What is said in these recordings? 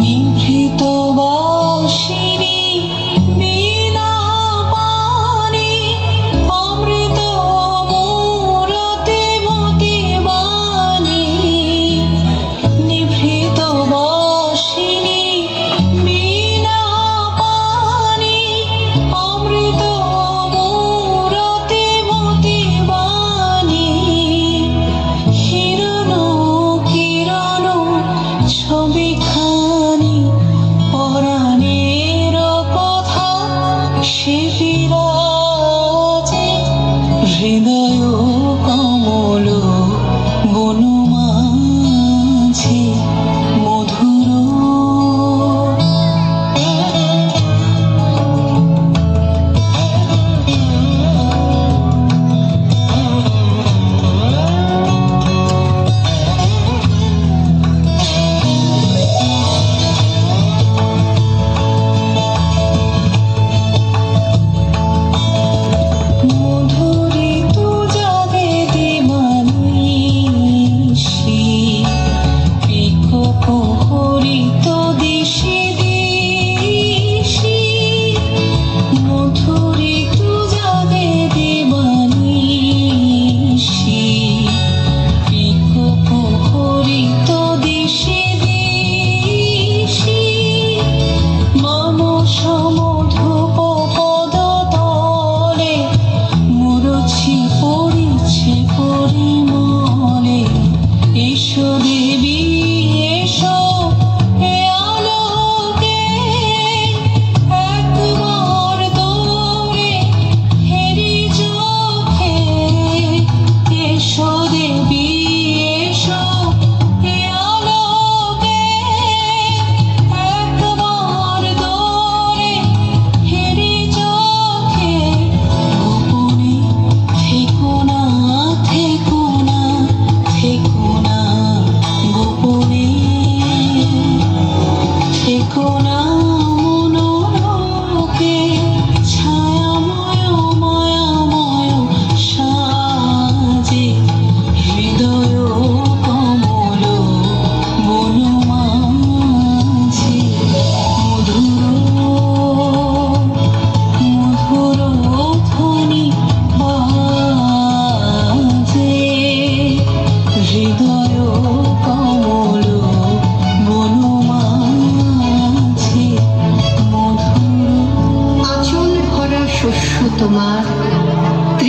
নিভৃত বাসী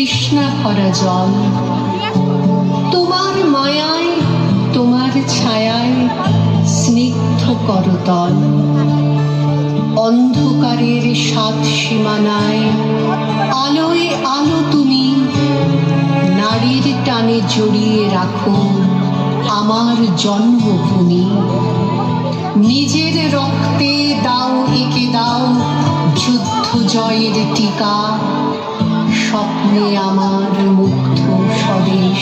তৃষ্ণা ভরা জল তোমার মায়ায়, তোমার ছায়ায় স্নিগ্ধ করতল। অন্ধকারের সাত সীমানায় আলোয় আলো তুমি নারীর টানে জড়িয়ে রাখো আমার জন্মভূমি। নিজের রক্তে দা হবে আমার মুগ্ধ স্বদেশ,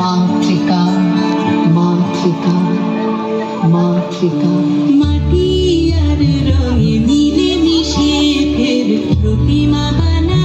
মাতৃকা মাতৃকা মাতৃকা। মাটি আর রঙে মিলে মিশে ফের প্রতিমা বানা